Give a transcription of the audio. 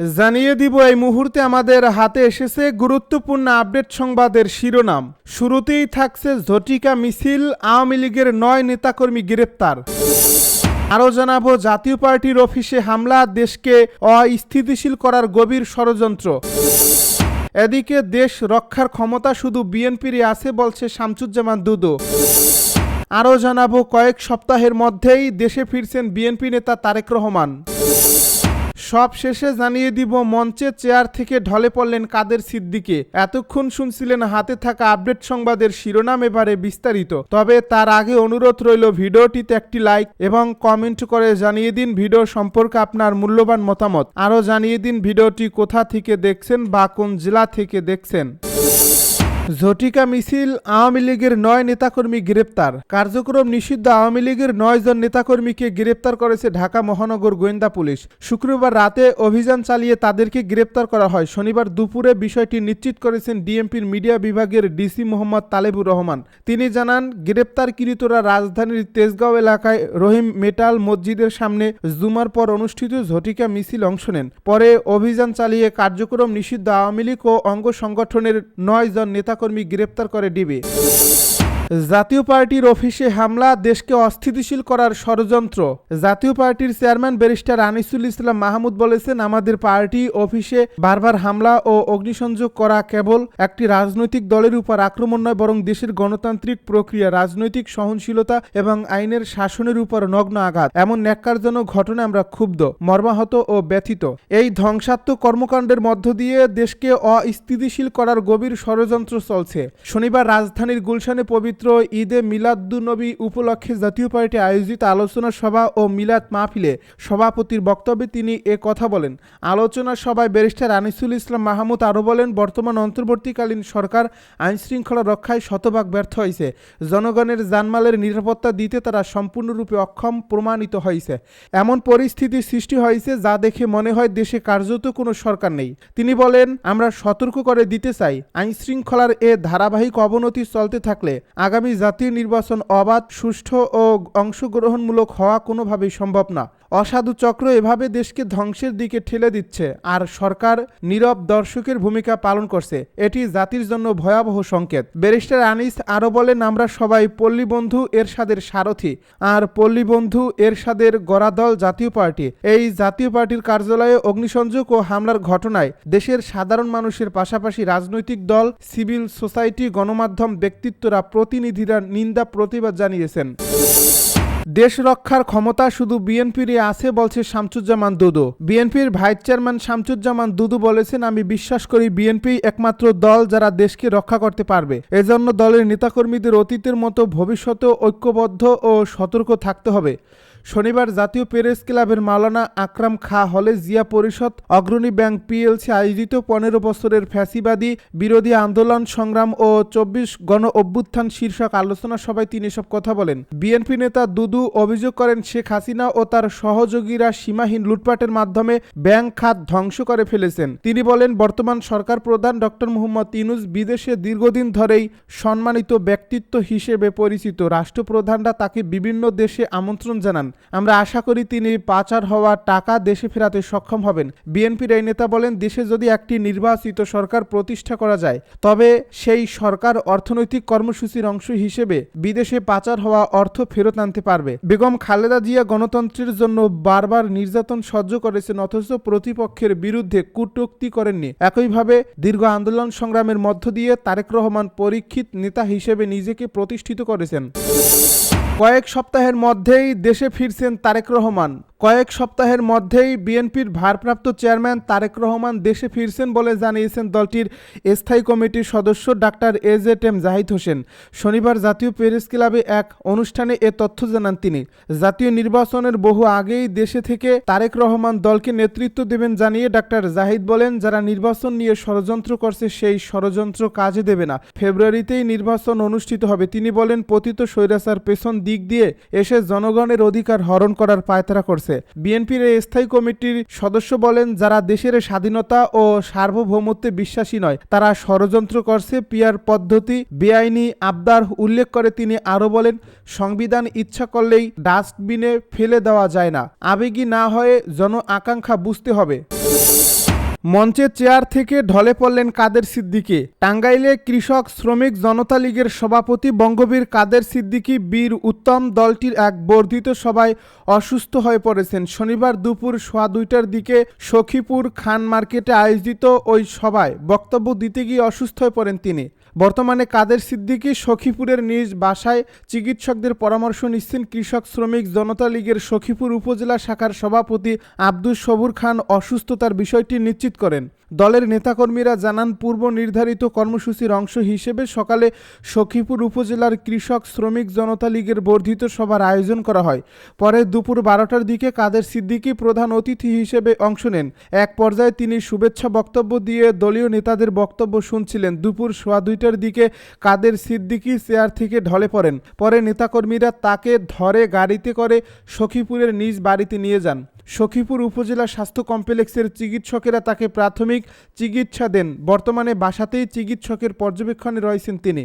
জানিয়ে দিব, এই মুহূর্তে আমাদের হাতে এসেছে গুরুত্বপূর্ণ আপডেট সংবাদের শিরোনাম। শুরুতেই থাকছে ঝটিকা মিছিল, আওয়ামী লীগের নয় নেতাকর্মী গ্রেপ্তার। আরও জানাব, জাতীয় পার্টির অফিসে হামলা, দেশকে অস্থিতিশীল করার গভীর ষড়যন্ত্র। এদিকে দেশ রক্ষার ক্ষমতা শুধু বিএনপিরই আছে বলছে শামসুজ্জামান দুদু। আরও জানাব, কয়েক সপ্তাহের মধ্যেই দেশে ফিরছেন বিএনপি নেতা তারেক রহমান। সব শেষে জানিয়ে দিব, মঞ্চে চেয়ার থেকে ঢলে পড়লেন কাদের সিদ্দিকে। এতক্ষণ শুনছিলেন হাতে থাকা আপডেট সংবাদের শিরোনাম এবারে বিস্তারিত। তবে তার আগে অনুরোধ রইল ভিডিওটিতে একটি লাইক এবং কমেন্ট করে জানিয়ে দিন ভিডিও সম্পর্কে আপনার মূল্যবান মতামত। আরও জানিয়ে দিন ভিডিওটি কোথা থেকে দেখছেন বা কোন জেলা থেকে দেখছেন। ঝটিকা মিছিল আওয়ামী লীগের নয় নেতাকর্মী গ্রেপ্তার। কার্যক্রম নিষিদ্ধ আওয়ামী লীগের নয় জন নেতাকর্মীকে গ্রেপ্তার করেছে ঢাকা মহানগর গোয়েন্দা পুলিশ। শুক্রবার রাতে অভিযান চালিয়ে তাদেরকে গ্রেপ্তার করা হয়। শনিবার দুপুরে বিষয়টি নিশ্চিত করেছেন ডিএমপির মিডিয়া বিভাগের ডিসি মোহাম্মদ তালেবুর রহমান। তিনি জানান, গ্রেপ্তারকৃতরা রাজধানীর তেজগাঁও এলাকায় রহিম মেটাল মসজিদের সামনে জুমার পর অনুষ্ঠিত ঝটিকা মিছিল অংশ নেন। পরে অভিযান চালিয়ে কার্যক্রম নিষিদ্ধ আওয়ামী লীগ ও অঙ্গ সংগঠনের নয় জন নেতাকর্মী গ্রেপ্তার করে ডিবি। জাতীয় পার্টির অফিসে হামলা, দেশকে অস্থিতিশীল করার ষড়যন্ত্র। জাতীয় পার্টির চেয়ারম্যান ব্যারিস্টার আনিসুল ইসলাম মাহমুদ বলেছেন, আমাদের পার্টি অফিসে বারবার হামলা ও অগ্নিসংযোগ করা কেবল একটি রাজনৈতিক দলের উপর আক্রমণ নয়, বরং দেশের গণতান্ত্রিক প্রক্রিয়া, রাজনৈতিক সহনশীলতা এবং আইনের শাসনের উপর নগ্ন আঘাত। এমন ন্যাক্কারজনক ঘটনা আমরা ক্ষুব্ধ, মর্মাহত ও ব্যথিত। এই ধ্বংসাত্মক কর্মকাণ্ডের মধ্য দিয়ে দেশকে অস্থিতিশীল করার গভীর ষড়যন্ত্র চলছে। শনিবার রাজধানীর গুলশানে পবিত্র ঈদে মিলাদুন্নবী উপলক্ষে জাতীয় পার্টি আয়োজিত আলোচনা সভা ও মিলাদ মাহফিলে সভাপতির বক্তব্যে তিনি এ কথা বলেন। আলোচনা সভায় ব্যারিস্টার আনিসুল ইসলাম মাহমুদ আরও বলেন, বর্তমান অন্তর্বর্তীকালীন সরকার আইনশৃঙ্খলা রক্ষায় শতভাগ ব্যর্থ হয়েছে। জনগণের জানমালের নিরাপত্তা দিতে তারা সম্পূর্ণরূপে অক্ষম প্রমাণিত হয়েছে। এমন পরিস্থিতি সৃষ্টি হয়েছে যা দেখে মনে হয় দেশে কার্যত কোনো সরকার নেই। তিনি বলেন, আমরা সতর্ক করে দিতে চাই। আইনশৃঙ্খলার এ ধারাবাহিক অবনতি চলতে থাকলে আগামী জাতীয় নির্বাচন অবাধ সুষ্ঠু ও অংশগ্রহণমূলক হওয়া কোনোভাবেই সম্ভব না। অসাধু চক্র এভাবে দেশকে ধ্বংসের দিকে ঠেলে দিচ্ছে, আর সরকার নীরব দর্শকের ভূমিকা পালন করছে। এটি জাতির জন্য ভয়াবহ সংকেত। ব্যারিস্টার আনিস আরও বলেন, আমরা সবাই পল্লীবন্ধু এরশাদের সারথি, আর পল্লীবন্ধু এরশাদের গড়াদল জাতীয় পার্টি। এই জাতীয় পার্টির কার্যালয়ে অগ্নিসংযোগ ও হামলার ঘটনায় দেশের সাধারণ মানুষের পাশাপাশি রাজনৈতিক দল, সিভিল সোসাইটি, গণমাধ্যম ব্যক্তিত্বরা প্রতিনিধিরা নিন্দা, প্রতিবাদ জানিয়েছেন। দেশ রক্ষার ক্ষমতা শুধু বিএনপির আছে, বলছে শামসুজ্জামান দুদু। বিএনপির ভাইস চেয়ারম্যান শামসুজ্জামান দুদু বলেছেন, আমি বিশ্বাস করি বিএনপি একমাত্র দল যারা দেশকে রক্ষা করতে পারবে। এজন্য দলের নেতাকর্মীদের অতীতের মতো ভবিষ্যতেও ঐক্যবদ্ধ ও সতর্ক থাকতে হবে। শনিবার জাতীয় প্রেস ক্লাবের মাওলানা আকরাম খা হলে জিয়া পরিষদ অগ্রণী ব্যাংক পিএলসি আয়োজিত পনেরো বছরের ফ্যাসিবাদী বিরোধী আন্দোলন সংগ্রাম ও চব্বিশ গণ অভ্যুত্থান শীর্ষক আলোচনা সভায় তিনি এসব কথা বলেন। বিএনপি নেতা দুদু অভিযোগ করেন, শেখ হাসিনা ও তার সহযোগীরা সীমাহীন লুটপাটের মাধ্যমে ব্যাংক খাত ধ্বংস করে ফেলেছেন। তিনি বলেন, বর্তমান সরকার প্রধান ডক্টর মোহাম্মদ ইনুস বিদেশে দীর্ঘদিন ধরেই সম্মানিত ব্যক্তিত্ব হিসেবে পরিচিত। রাষ্ট্রপ্রধানরা তাকে বিভিন্ন দেশে আমন্ত্রণ জানান। আমরা আশা করি তিনি পাচার হওয়া টাকা দেশে ফেরাতে সক্ষম হবেন। বিএনপির এই নেতা বলেন, দেশে যদি একটি নির্বাচিত সরকার প্রতিষ্ঠা করা যায়, তবে সেই সরকার অর্থনৈতিক কর্মসূচির অংশ হিসেবে বিদেশে পাচার হওয়া অর্থ ফেরত আনতে পারবে। বেগম খালেদা জিয়া গণতন্ত্রের জন্য বারবার নির্যাতন সহ্য করেছেন, অথচ প্রতিপক্ষের বিরুদ্ধে কূটোক্তি করেননি। একইভাবে দীর্ঘ আন্দোলন সংগ্রামের মধ্য দিয়ে তারেক রহমান পরীক্ষিত নেতা হিসেবে নিজেকে প্রতিষ্ঠিত করেছেন। কয়েক সপ্তাহের মধ্যেই দেশে ফিরছেন তারেক রহমান। কয়েক সপ্তাহের মধ্যেই বিএনপির ভারপ্রাপ্ত চেয়ারম্যান তারেক রহমান দেশে ফিরছেন বলে জানিয়েছেন দলটির স্থায়ী কমিটির সদস্য doctor A Z M Zahid Hossain. শনিবার জাতীয় প্রেস ক্লাবে এক অনুষ্ঠানে এ তথ্য জানান তিনি। জাতীয় নির্বাচনের বহু আগেই দেশে থেকে তারেক রহমান দলকে নেতৃত্ব দেবেন জানিয়ে ডাক্তার জাহিদ বলেন, যারা নির্বাচন নিয়ে ষড়যন্ত্র করছে সেই ষড়যন্ত্র কাজে দেবে না। ফেব্রুয়ারিতেই নির্বাচন অনুষ্ঠিত হবে। তিনি বলেন, পতিত স্বৈরাচার পেছন দিক দিয়ে এসে জনগণের অধিকার হরণ করার পায়তারা করছে। করছে বিএনপির এই স্থায়ী কমিটির সদস্য বলেন, যারা দেশের স্বাধীনতা ও সার্বভৌমত্বে বিশ্বাসী নয়, তারা ষড়যন্ত্র করছে, পিয়ার পদ্ধতি, বেআইনি আবদার উল্লেখ করে তিনি আরও বলেন, সংবিধান ইচ্ছা করলেই ডাস্টবিনে ফেলে দেওয়া যায় না। আবেগী না হয়ে জন আকাঙ্ক্ষা বুঝতে হবে। মঞ্চের চেয়ার থেকে ঢলে পড়লেন কাদের সিদ্দিকে। টাঙ্গাইলে কৃষক, শ্রমিক, জনতা লীগের সভাপতি বঙ্গবীর কাদের সিদ্দিকি বীর উত্তম দলটির এক বর্ধিত সভায় অসুস্থ হয়ে পড়েছেন। শনিবার দুপুর সোয়া দুইটার দিকে সখীপুর খান মার্কেটে আয়োজিত ওই সভায় বক্তব্য দিতে গিয়ে অসুস্থ হয়ে পড়েন তিনি। বর্তমানে কাদের সিদ্দিকী সখীপুরের নিজ বাসায় চিকিৎসকদের পরামর্শ নিচ্ছেন কৃষক শ্রমিক জনতা লীগের সখীপুর উপজেলা শাখার সভাপতি আব্দুস সবুর খান অসুস্থতার বিষয়টি নিশ্চিত করেন। দলের নেতাকর্মীরা জানান, পূর্ব নির্ধারিত কর্মসূচির অংশ হিসেবে সকালে সখীপুর উপজেলার কৃষক শ্রমিক জনতা লীগের বর্ধিত সভার আয়োজন করা হয়। পরে দুপুর বারোটার দিকে কাদের সিদ্দিকী প্রধান অতিথি হিসেবে অংশ নেন। এক পর্যায়ে তিনি শুভেচ্ছা বক্তব্য দিয়ে দলীয় নেতাদের বক্তব্য শুনছিলেন। দুপুর সোয়া দুইটার দিকে কাদের সিদ্দিকী চেয়ার থেকে ঢলে পড়েন। পরে নেতাকর্মীরা তাকে ধরে গাড়িতে করে সখীপুরের নিজ বাড়িতে নিয়ে যান। সখীপুর উপজেলা স্বাস্থ্য কমপ্লেক্সের চিকিৎসকেরা তাকে প্রাথমিক চিকিৎসা দেন। বর্তমানে বাসাতেই চিকিৎসকের পর্যবেক্ষণে রয়েছেন তিনি।